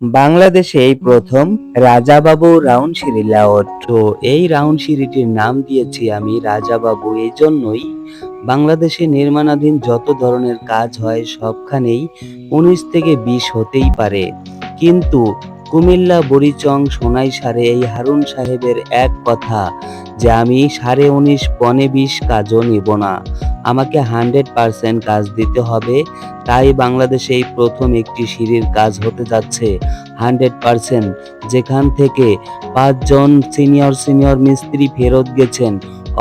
বাংলাদেশে এই প্রথম রাজাবাবু রাউন্ড সিঁড়ি লেআউট তো এই রাউন্ড সিঁড়িটির নাম দিয়েছি আমি রাজাবাবু এই জন্যই বাংলাদেশে নির্মাণাধীন যত ধরনের কাজ হয় সবখানেই উনিশ থেকে বিশ হতেই পারে। কিন্তু কুমিল্লা বরিচং সোনাই সারে এই হারুন সাহেবের এক কথা যে আমি সাড়ে উনিশ পনে বিশ কাজও নিব না। আমাকে হান্ড্রেড পার্সেন্ট কাজ দিতে হবে। তাই বাংলাদেশে এই প্রথম একটি সিঁড়ির কাজ হতে যাচ্ছে। Hundred percent. যেখান থেকে পাঁচজন সিনিয়র সিনিয়র মিস্ত্রি ফেরত গেছেন,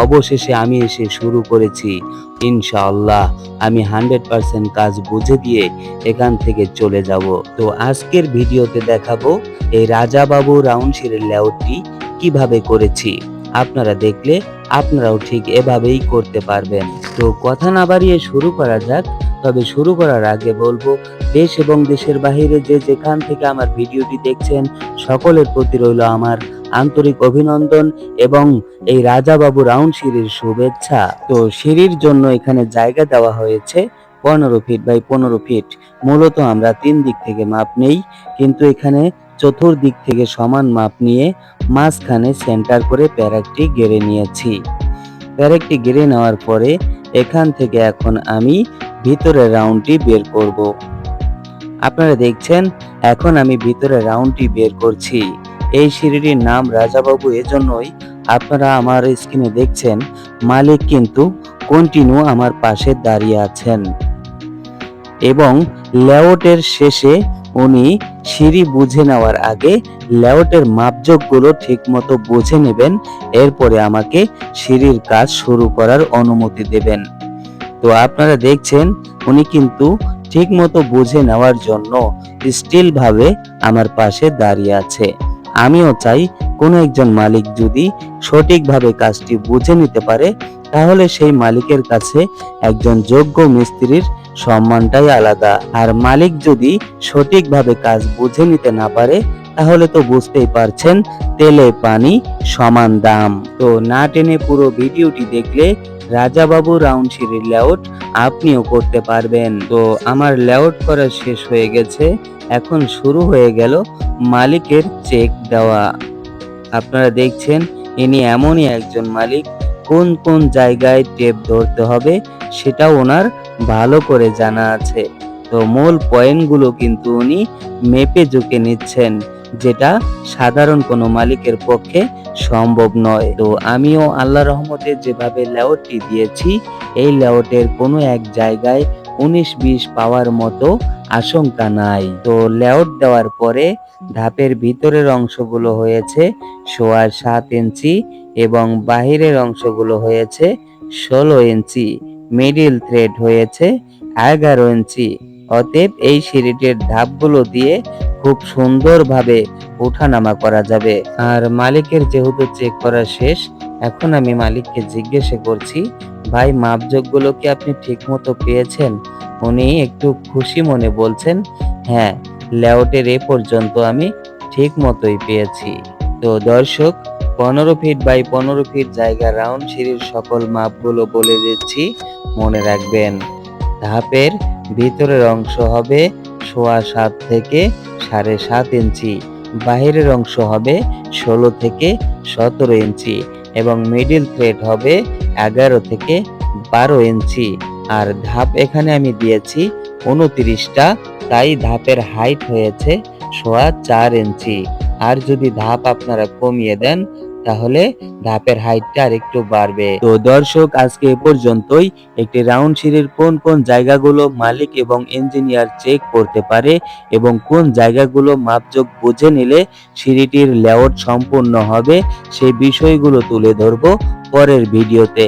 অবশেষে আমি এসে শুরু করেছি। ইনশাআল্লাহ, আমি হান্ড্রেড পার্সেন্ট কাজ বুঝে দিয়ে এখান থেকে চলে যাব। তো আজকের ভিডিওতে দেখাবো এই রাজাবাবু রাউন্ড সিঁড়ির লেআউটটি কীভাবে করেছি। আপনারা দেখলে, আপনারাও ঠিক এভাবেই করতে পারবেন। তো কথা না বাড়িয়ে শুরু করা যাক, তবে শুরু করার আগে বলব, দেশ এবং দেশের বাইরে যে যেখান থেকে আমার ভিডিওটি দেখছেন, সকলের প্রতি রইল আমার আন্তরিক অভিনন্দন এবং এই রাজাবাবু রাউন্ড সিঁড়ির শুভেচ্ছা। তো সিঁড়ির জন্য এখানে জায়গা দেওয়া হয়েছে, পনেরো ফিট বাই পনেরো ফিট মূলত আমরা তিন দিক থেকে মাপ নেই, কিন্তু এখানে চতুর্দিক থেকে সমান মাপ নিয়ে মাঝখানে সেন্টার করে প্যারাকটি গেড়ে নিয়েছি। প্যারাকটি গেড়ে নেওয়ার পরে এখান থেকে এখন আমি ভিতরের রাউন্ডটি বের করব। আপনারা দেখছেন, এখন আমি ভিতরে রাউন্ডটি বের করছি। এই সিঁড়িটির নাম রাজাবাবু, এজন্যই আপনারা আমার স্ক্রিনে দেখছেন, মালিক কিন্তু কন্টিনিউ আমার পাশে দাঁড়িয়ে আছেন। এবং লেআউটের শেষে উনি সিঁড়ি বুঝে নেওয়ার আগে লেআউটের মাপজোকগুলো ঠিকমতো বুঝে নেবেন। এরপরে আমাকে সিঁড়ির কাজ শুরু করার অনুমতি দেবেন। তো আপনারা দেখছেন, উনি কিন্তু ঠিকমতো বুঝে নেওয়ার জন্য স্টিল ভাবে আমার পাশে দাঁড়িয়ে আছে। আমিও চাই কোনো একজন মালিক যদি সঠিকভাবে কাজটি বুঝে নিতে পারে, তাহলে সেই মালিকের কাছে একজন যোগ্য মিস্ত্রির সম্মানটাই আলাদা। আর মালিক যদি সঠিকভাবে কাজ বুঝে নিতে না পারে, তাহলে তো বুঝতেই পারছেন, তেলে পানি সমান দাম। তো না টেনে পুরো ভিডিওটি দেখলে রাজাবাবু রাউন্ড সিঁড়ির লেআউট আপনিও করতে পারবেন। তো আমার লেআউট করা শেষ হয়ে গেছে, এখন শুরু হয়ে গেল মালিকের চেক দেওয়া। আপনারা দেখছেন, ইনি এমনই একজন মালিক, কোন কোন জায়গায় টেপ ধরতে হবে সেটা ওনার ভালো করে জানা আছে। তো মূল পয়েন্টগুলো কিন্তু উনি মেপে ঝুঁকে নিচ্ছেন, যেটা সাধারণ কোনো মালিকের পক্ষে সম্ভব নয়। তো আমিও আল্লাহ রহমতে যেভাবে লেআউটটি দিয়েছি, এই লেআউটের কোনো এক জায়গায় উনিশ বিশ পাওয়ার মতো আশঙ্কা নাই। তো লেআউট দেওয়ার পরে ধাপের ভিতরের অংশগুলো হয়েছে সোয়া সাত ইঞ্চি এবং বাহিরের অংশগুলো হয়েছে ষোলো ইঞ্চি। মিডিল থ্রেড হয়েছে এগারো ইঞ্চি। অতএব এই সিঁড়িটির ধাপগুলো দিয়ে খুব সুন্দরভাবে ওঠানামা করা যাবে। আর মালিকের যেহেতু চেক করা শেষ, এখন আমি মালিককে জিজ্ঞাসা করছি, ভাই মাপযোগগুলো কি আপনি ঠিকমতো পেয়েছেন? উনি একটু খুশি মনে বলছেন হ্যাঁ লেআউটের এ পর্যন্ত আমি ঠিক মতোই পেয়েছি। তো দর্শক, পনেরো ফিট বাই পনেরো ফিট জায়গা রাউন্ড সিঁড়ির সকল মাপগুলো বলে দিচ্ছি। মনে রাখবেন। ধাপের ভিতরের অংশ হবে সোয়া সাত থেকে সাড়ে সাত ইঞ্চি, বাহিরের অংশ হবে ষোলো থেকে সতেরো ইঞ্চি এবং মিডিল থ্রেড হবে এগারো থেকে বারো ইঞ্চি। আর ধাপ এখানে আমি দিয়েছি উনত্রিশটা, তাই ধাপের হাইট হয়েছে সোয়া চার ইঞ্চি। আর যদি ধাপ আপনারা কমিয়ে দেন তাহলে ধাপের হাইটটা আর একটু বাড়বে। তো দর্শক, আজকে এ পর্যন্তই। একটি রাউন্ড সিঁড়ির কোন কোন জায়গাগুলো মালিক এবং ইঞ্জিনিয়ার চেক করতে পারে এবং কোন জায়গাগুলো মাপযোগ বুঝে নিলে সিঁড়িটির লেআউট সম্পূর্ণ হবে সেই বিষয়গুলো তুলে ধরব পরের ভিডিওতে।